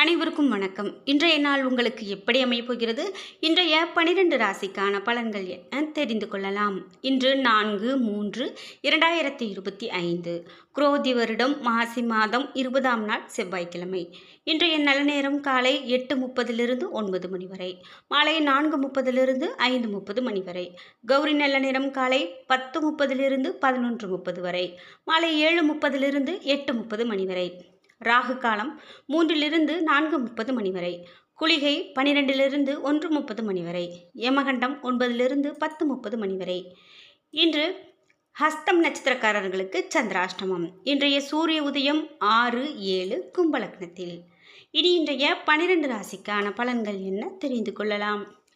அனைவருக்கும் வணக்கம். இன்றைய நாள் உங்களுக்கு எப்படி அமையப்போகிறது இன்றைய பனிரெண்டு ராசிக்கான பலன்கள் என தெரிந்து கொள்ளலாம். இன்று நான்கு மூன்று இரண்டாயிரத்தி இருபத்தி ஐந்து. குரோதி வருடம் மாசி மாதம் இருபதாம் நாள் செவ்வாய்க்கிழமை. இன்றைய நல்ல நேரம் காலை எட்டு முப்பதிலிருந்து ஒன்பது மணி வரை. மாலை நான்கு முப்பதிலிருந்து ஐந்து முப்பது மணி வரை. கௌரி நல்ல நேரம் காலை பத்து முப்பதிலிருந்து பதினொன்று முப்பது வரை. மாலை ஏழு முப்பதிலிருந்து எட்டு முப்பது மணி வரை. ராகு காலம் மூன்றிலிருந்து நான்கு முப்பது மணி வரை. குளிகை பனிரெண்டிலிருந்து ஒன்று முப்பது மணி வரை. யமகண்டம் ஒன்பதிலிருந்து பத்து முப்பது மணி வரை. இன்று ஹஸ்தம் நட்சத்திரக்காரர்களுக்கு சந்திராஷ்டமம். இன்றைய சூரிய உதயம் ஆறு ஏழு கும்பலக்னத்தில் இனி இன்றைய பனிரெண்டு ராசிக்கான பலன்கள் என்ன தெரிந்து கொள்ளலாம்?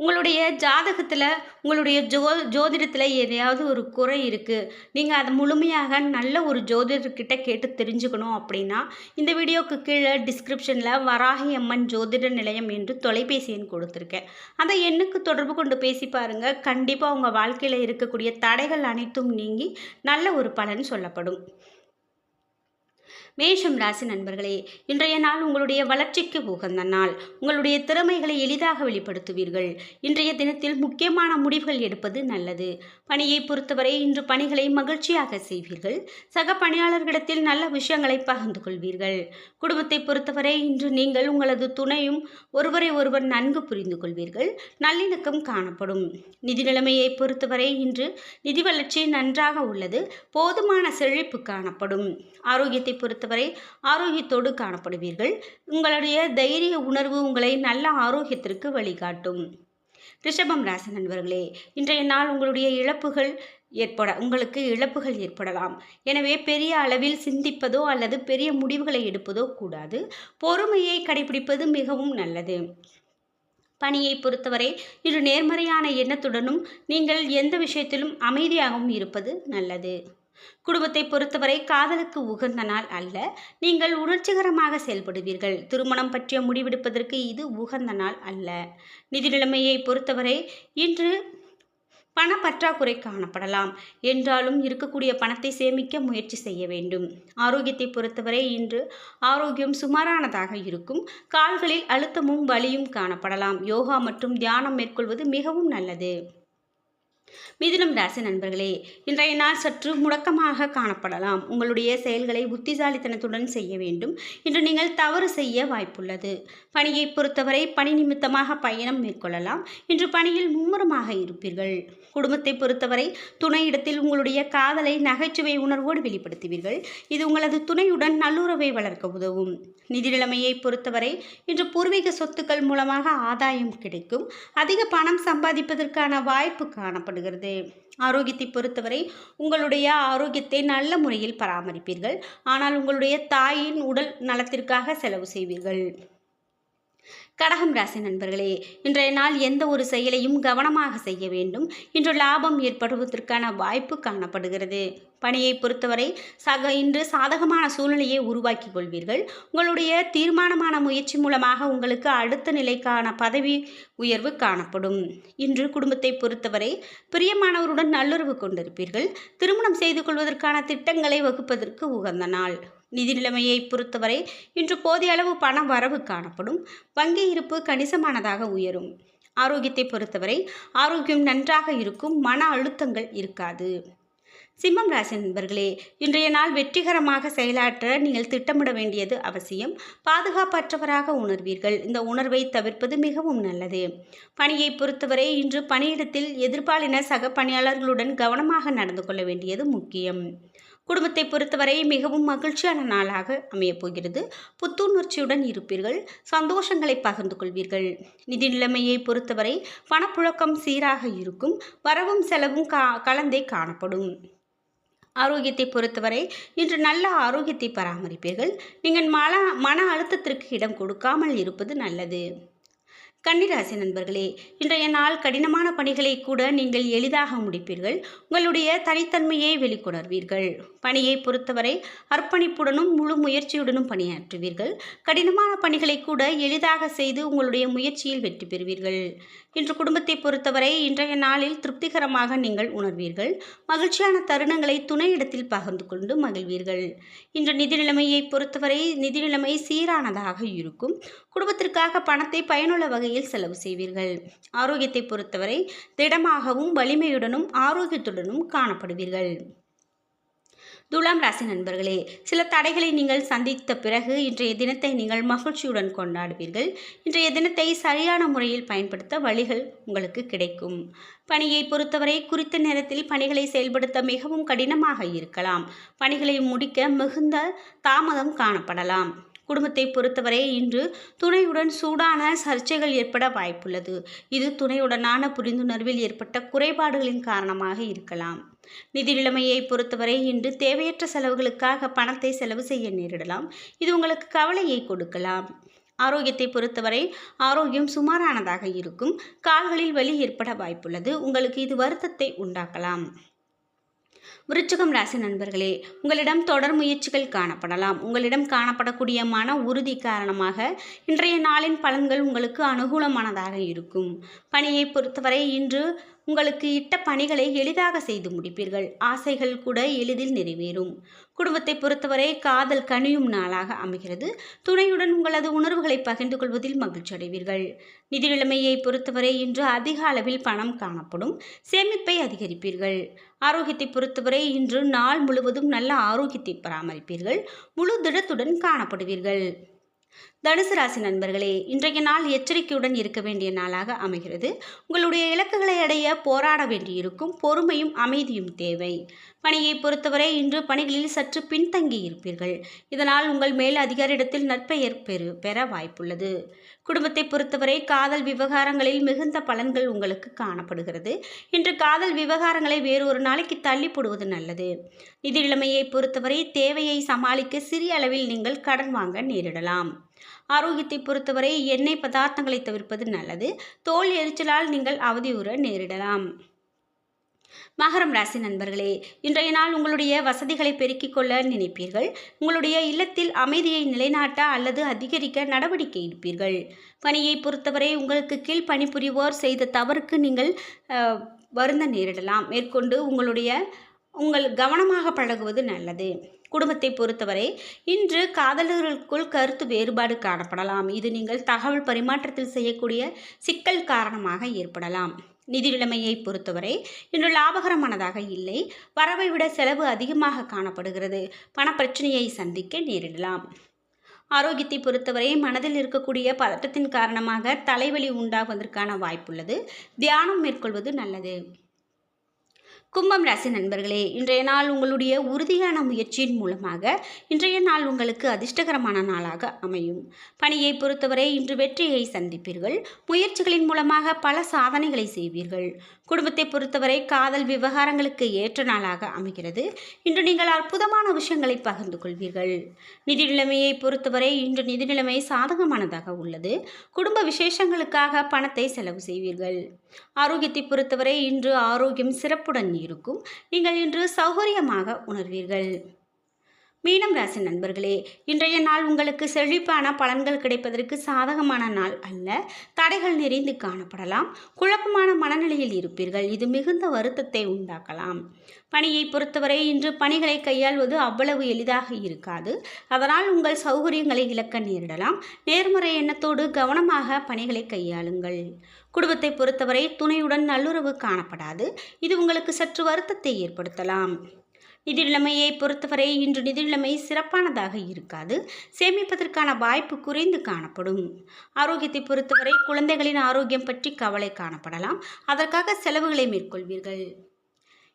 உங்களுடைய ஜாதகத்தில் உங்களுடைய ஜோ ஜோதிடத்தில் எதையாவது ஒரு குறை இருக்குது நீங்கள் அதை முழுமையாக நல்ல ஒரு ஜோதிடர்கிட்ட கேட்டு தெரிஞ்சுக்கணும் அப்படின்னா இந்த வீடியோக்கு கீழே டிஸ்கிரிப்ஷனில் வராகி அம்மன் ஜோதிட நிலையம் என்று தொலைபேசி எண் கொடுத்துருக்கேன். அந்த எண்ணுக்கு தொடர்பு கொண்டு பேசி பாருங்கள் கண்டிப்பாக உங்கள் வாழ்க்கையில் இருக்கக்கூடிய தடைகள் அனைத்தும் நீங்கி நல்ல ஒரு பலன் சொல்லப்படும். மேஷம் ராசி நண்பர்களே இன்றைய நாள் உங்களுடைய வளர்ச்சிக்கு உகந்த நாள் உங்களுடைய திறமைகளை எளிதாக வெளிப்படுத்துவீர்கள். இன்றைய தினத்தில் முக்கியமான முடிவுகள் எடுப்பது நல்லது. பணியை பொறுத்தவரை இன்று பணிகளை மகிழ்ச்சியாக செய்வீர்கள். சக பணியாளர்களிடத்தில் நல்ல விஷயங்களை பகிர்ந்து கொள்வீர்கள். குடும்பத்தை பொறுத்தவரை இன்று நீங்கள் உங்களது துணையும் ஒருவரை ஒருவர் நன்கு புரிந்து கொள்வீர்கள். நல்லிணக்கம் காணப்படும். நிதி நிலைமையை பொறுத்தவரை இன்று நிதி வளர்ச்சி நன்றாக உள்ளது. போதுமான செழிப்பு காணப்படும். ஆரோக்கியத்தை பொறுத்தவரை ஆரோக்கியத்தோடு காணப்படுவீர்கள். உங்களுடைய தைரிய உணர்வு உங்களை நல்ல ஆரோக்கியத்திற்கு வழிகாட்டும். ரிஷபம் ராசி நண்பர்களே இன்றைய நாள் உங்களுடைய இழப்புகள் ஏற்பட உங்களுக்கு இழப்புகள் ஏற்படலாம். எனவே பெரிய அளவில் சிந்திப்பதோ அல்லது பெரிய முடிவுகளை எடுப்பதோ கூடாது. பொறுமையை கடைபிடிப்பது மிகவும் நல்லது. பணியை பொறுத்தவரை இன்று நேர்மறையான எண்ணத்துடனும் நீங்கள் எந்த விஷயத்திலும் அமைதியாகவும் இருப்பது நல்லது. குடும்பத்தை பொறுத்தவரை காதலுக்கு உகந்த நாள் அல்ல. நீங்கள் உணர்ச்சிகரமாக செயல்படுவீர்கள். திருமணம் பற்றிய முடிவெடுப்பதற்கு இது உகந்த நாள் அல்ல. நிதி நிலைமையை பொறுத்தவரை இன்று பண பற்றாக்குறை காணப்படலாம். என்றாலும் இருக்கக்கூடிய பணத்தை சேமிக்க முயற்சி செய்ய வேண்டும். ஆரோக்கியத்தை பொறுத்தவரை இன்று ஆரோக்கியம் சுமாரானதாக இருக்கும். கால்களில் அழுத்தமும் வலியும் காணப்படலாம். யோகா மற்றும் தியானம் மேற்கொள்வது மிகவும் நல்லது. மிதுனம் ராசி நண்பர்களே இன்றைய நாள் சற்று முடக்கமாக காணப்படலாம். உங்களுடைய செயல்களை புத்திசாலித்தனத்துடன் செய்ய வேண்டும். இன்று நீங்கள் தவறு செய்ய வாய்ப்புள்ளது. பணியை பொறுத்தவரை பணி நிமித்தமாக பயணம் மேற்கொள்ளலாம். இன்று பணியில் மும்முரமாக இருப்பீர்கள். குடும்பத்தை பொறுத்தவரை துணையிடத்தில் உங்களுடைய காதலை நகைச்சுவை உணர்வோடு வெளிப்படுத்துவீர்கள். இது உங்களது துணையுடன் நல்லுறவை வளர்க்க உதவும். நிதி நிலைமையை பொறுத்தவரை இன்று பூர்வீக சொத்துக்கள் மூலமாக ஆதாயம் கிடைக்கும். அதிக பணம் சம்பாதிப்பதற்கான வாய்ப்பு காணப்படும் காணப்படுகிறது. ஆரோக்கியத்தை பொறுத்தவரை உங்களுடைய ஆரோக்கியத்தை நல்ல முறையில் பராமரிப்பீர்கள். ஆனால் உங்களுடைய தாயின் உடல் நலத்திற்காக செலவு செய்வீர்கள். கடகம் ராசி நண்பர்களே இன்றைய நாள் எந்த ஒரு செயலையும் கவனமாக செய்ய வேண்டும். இன்று லாபம் ஏற்படுவதற்கான வாய்ப்பு காணப்படுகிறது. பணியை பொறுத்தவரை சக இன்று சாதகமான சூழ்நிலையை உருவாக்கி கொள்வீர்கள். உங்களுடைய தீர்மானமான முயற்சி மூலமாக உங்களுக்கு அடுத்த நிலைக்கான பதவி உயர்வு காணப்படும். இன்று குடும்பத்தை பொறுத்தவரை பிரியமானவருடன் நல்லுறவு கொண்டிருப்பீர்கள். திருமணம் செய்து கொள்வதற்கான திட்டங்களை வகுப்பதற்கு உகந்த நாள். நிதி நிலைமையை பொறுத்தவரை இன்று போதிய அளவு பண வரவு காணப்படும். வங்கி இருப்பு கணிசமானதாக உயரும். ஆரோக்கியத்தை பொறுத்தவரை ஆரோக்கியம் நன்றாக இருக்கும் மன அழுத்தங்கள் இருக்காது. சிம்மம் ராசி நண்பர்களே இன்றைய நாள் வெற்றிகரமாக செயலாற்ற நீங்கள் திட்டமிட வேண்டியது அவசியம். பாதுகாப்பற்றவராக உணர்வீர்கள். இந்த உணர்வை தவிர்ப்பது மிகவும் நல்லது. பணியை பொறுத்தவரை இன்று பணியிடத்தில் எதிர்பாலின சக பணியாளர்களுடன் கவனமாக நடந்து கொள்ள வேண்டியது முக்கியம். குடும்பத்தை பொறுத்தவரை மிகவும் மகிழ்ச்சியான நாளாக அமையப்போகிறது புத்துணர்ச்சியுடன் இருப்பீர்கள். சந்தோஷங்களை பகிர்ந்து கொள்வீர்கள். நிதி நிலைமையை பொறுத்தவரை பணப்புழக்கம் சீராக இருக்கும். வரவும் செலவும் கா கலந்தே காணப்படும். ஆரோக்கியத்தை பொறுத்தவரை இன்று நல்ல ஆரோக்கியத்தை பராமரிப்பீர்கள். நீங்கள் மன மன அழுத்தத்திற்கு இடம் கொடுக்காமல் இருப்பது நல்லது. கன்னிராசி நண்பர்களே இன்றைய நாள் கடினமான பணிகளை கூட நீங்கள் எளிதாக முடிப்பீர்கள். உங்களுடைய தனித்தன்மையை வெளிக்கொணர்வீர்கள். பணியை பொறுத்தவரை அர்ப்பணிப்புடனும் முழு முயற்சியுடனும் பணியாற்றுவீர்கள். கடினமான பணிகளை கூட எளிதாக செய்து உங்களுடைய முயற்சியில் வெற்றி பெறுவீர்கள். இன்று குடும்பத்தை பொறுத்தவரை இன்றைய நாளில் திருப்திகரமாக நீங்கள் உணர்வீர்கள். மகிழ்ச்சியான தருணங்களை துணையிடத்தில் பகிர்ந்து கொண்டு மகிழ்வீர்கள். இன்று நிதி நிலைமையை பொறுத்தவரை நிதி நிலைமை சீரானதாக இருக்கும். குடும்பத்திற்காக பணத்தை பயனுள்ள வகை வகையில் செலவு செய்வீர்கள். ஆரோக்கியத்தை பொறுத்தவரை திடமாகவும் வலிமையுடனும் ஆரோக்கியத்துடனும் காணப்படுவீர்கள். துலாம் ராசி நண்பர்களே சில தடைகளை நீங்கள் சந்தித்த பிறகு இன்றைய தினத்தை நீங்கள் மகிழ்ச்சியுடன் கொண்டாடுவீர்கள். இன்றைய தினத்தை சரியான முறையில் பயன்படுத்த வழிகள் உங்களுக்கு கிடைக்கும். பணியை பொறுத்தவரை குறித்த நேரத்தில் பணிகளை செயல்படுத்த மிகவும் கடினமாக இருக்கலாம். பணிகளை முடிக்க மிகுந்த தாமதம் காணப்படலாம். குடும்பத்தை பொறுத்தவரை இன்று துணையுடன் சூடான சர்ச்சைகள் ஏற்பட வாய்ப்புள்ளது. இது துணையுடனான புரிந்துணர்வில் ஏற்பட்ட குறைபாடுகளின் காரணமாக இருக்கலாம். நிதி நிலைமையை பொறுத்தவரை இன்று தேவையற்ற செலவுகளுக்காக பணத்தை செலவு செய்ய நேரிடலாம். இது உங்களுக்கு கவலையை கொடுக்கலாம். ஆரோக்கியத்தை பொறுத்தவரை ஆரோக்கியம் சுமாரானதாக இருக்கும். கால்களில் வலி ஏற்பட வாய்ப்புள்ளது. உங்களுக்கு இது வருத்தத்தை உண்டாக்கலாம். விருச்சகம் ராசி நண்பர்களே உங்களிடம் தொடர் முயற்சிகள் காணப்படலாம். உங்களிடம் காணப்படக்கூடிய மன உறுதி காரணமாக இன்றைய நாளின் பலன்கள் உங்களுக்கு அனுகூலமானதாக இருக்கும். பணியை பொறுத்தவரை இன்று உங்களுக்கு இட்ட பணிகளை எளிதாக செய்து முடிப்பீர்கள். ஆசைகள் கூட எளிதில் நிறைவேறும். குடும்பத்தை பொறுத்தவரை காதல் கனியும் நாளாக அமைகிறது. துணையுடன் உங்களது உணர்வுகளை பகிர்ந்து கொள்வதில் மகிழ்ச்சி அடைவீர்கள். நிதி நிலைமையை பொறுத்தவரை இன்று அதிக அளவில் பணம் காணப்படும். சேமிப்பை அதிகரிப்பீர்கள். ஆரோக்கியத்தை பொறுத்தவரை இன்று நாள் முழுவதும் நல்ல ஆரோக்கியத்தை பராமரிப்பீர்கள். முழு திடத்துடன் காணப்படுவீர்கள். தனுசு ராசி நண்பர்களே இன்றைய நாள் எச்சரிக்கையுடன் இருக்க வேண்டிய நாளாக அமைகிறது. உங்களுடைய இலக்குகளை அடைய போராட வேண்டியிருக்கும் பொறுமையும் அமைதியும் தேவை. பணியை பொறுத்தவரை இன்று பணிகளில் சற்று பின்தங்கி இருப்பீர்கள். இதனால் உங்கள் மேல் அதிகாரியிடத்தில் நற்பெயர் பெறு பெற வாய்ப்புள்ளது. குடும்பத்தை பொறுத்தவரை காதல் விவகாரங்களில் மிகுந்த பலன்கள் உங்களுக்கு காணப்படுகிறது. இன்று காதல் விவகாரங்களை வேறு ஒரு நாளைக்கு தள்ளி போடுவது நல்லது. நிதி நிலைமையை பொறுத்தவரை தேவையை சமாளிக்க சிறிய அளவில் நீங்கள் கடன் வாங்க நேரிடலாம். ஆரோக்கியத்தை பொறுத்தவரை எண்ணெய் பதார்த்தங்களை தவிர்ப்பது நல்லது. தோல் எரிச்சலால் நீங்கள் அவதியுற நேரிடலாம். மகரம் ராசி நண்பர்களே இன்றைய நாள் உங்களுடைய வசதிகளை பெருக்கிக் கொள்ள நினைப்பீர்கள். உங்களுடைய இல்லத்தில் அமைதியை நிலைநாட்ட அல்லது அதிகரிக்க நடவடிக்கை எடுப்பீர்கள். பணியை பொறுத்தவரை உங்களுக்கு கீழ் பணிபுரிவோர் செய்த தவறுக்கு நீங்கள் வருந்த நேரிடலாம். மேற்கொண்டு உங்களுடைய உங்கள் கவனமாக பழகுவது நல்லது. குடும்பத்தை பொறுத்தவரை இன்று காதலர்களுக்குள் கருத்து வேறுபாடு காணப்படலாம். இது நீங்கள் தகவல் பரிமாற்றத்தில் செய்யக்கூடிய சிக்கல் காரணமாக ஏற்படலாம். நிதி நிலைமையை பொறுத்தவரை இன்று லாபகரமானதாக இல்லை. வரவை விட செலவு அதிகமாக காணப்படுகிறது. பணப்பிரச்சனையை சந்திக்க நேரிடலாம். ஆரோக்கியத்தை பொறுத்தவரை மனதில் இருக்கக்கூடிய பதட்டத்தின் காரணமாக தலைவலி உண்டாகுவதற்கான வாய்ப்புள்ளது. தியானம் மேற்கொள்வது நல்லது. கும்பம் ராசி நண்பர்களே இன்றைய நாள் உங்களுடைய உறுதியான முயற்சியின் மூலமாக இன்றைய நாள் உங்களுக்கு அதிர்ஷ்டகரமான நாளாக அமையும். பணியை பொறுத்தவரை இன்று வெற்றியை சந்திப்பீர்கள். முயற்சிகளின் மூலமாக பல சாதனைகளை செய்வீர்கள். குடும்பத்தை பொறுத்தவரை காதல் விவகாரங்களுக்கு ஏற்ற நாளாக அமைகிறது. இன்று நீங்கள் அற்புதமான விஷயங்களை பகிர்ந்து கொள்வீர்கள். நிதி நிலைமையை பொறுத்தவரை இன்று நிதி நிலைமை சாதகமானதாக உள்ளது. குடும்ப விசேஷங்களுக்காக பணத்தை செலவு செய்வீர்கள். ஆரோக்கியத்தை பொறுத்தவரை இன்று ஆரோக்கியம் சிறப்புடன் இருக்கும். நீங்கள் இன்று சௌகரியமாக உணர்வீர்கள். மீனம் ராசி நண்பர்களே இன்றைய நாள் உங்களுக்கு செழிப்பான பலன்கள் கிடைப்பதற்கு சாதகமான நாள் அல்ல. தடைகள் நிறைந்து காணப்படலாம். குழப்பமான மனநிலையில் இருப்பீர்கள். இது மிகுந்த வருத்தத்தை உண்டாக்கலாம். பணியை பொறுத்தவரை இன்று பணிகளை கையாள்வது அவ்வளவு எளிதாக இருக்காது. அதனால் உங்கள் சௌகரியங்களை இழக்க நேரிடலாம். நேர்மறை எண்ணத்தோடு கவனமாக பணிகளை கையாளுங்கள். குடும்பத்தை பொறுத்தவரை துணையுடன் நல்லுறவு காணப்படாது. இது உங்களுக்கு சற்று வருத்தத்தை ஏற்படுத்தலாம். நிதிநிலைமையை பொறுத்தவரை இன்று நிதிநிலைமை சிறப்பானதாக இருக்காது. சேமிப்பதற்கான வாய்ப்பு குறைந்து காணப்படும். ஆரோக்கியத்தை பொறுத்தவரை குழந்தைகளின் ஆரோக்கியம் பற்றி கவலை காணப்படலாம். அதற்காக செலவுகளை மேற்கொள்வீர்கள்.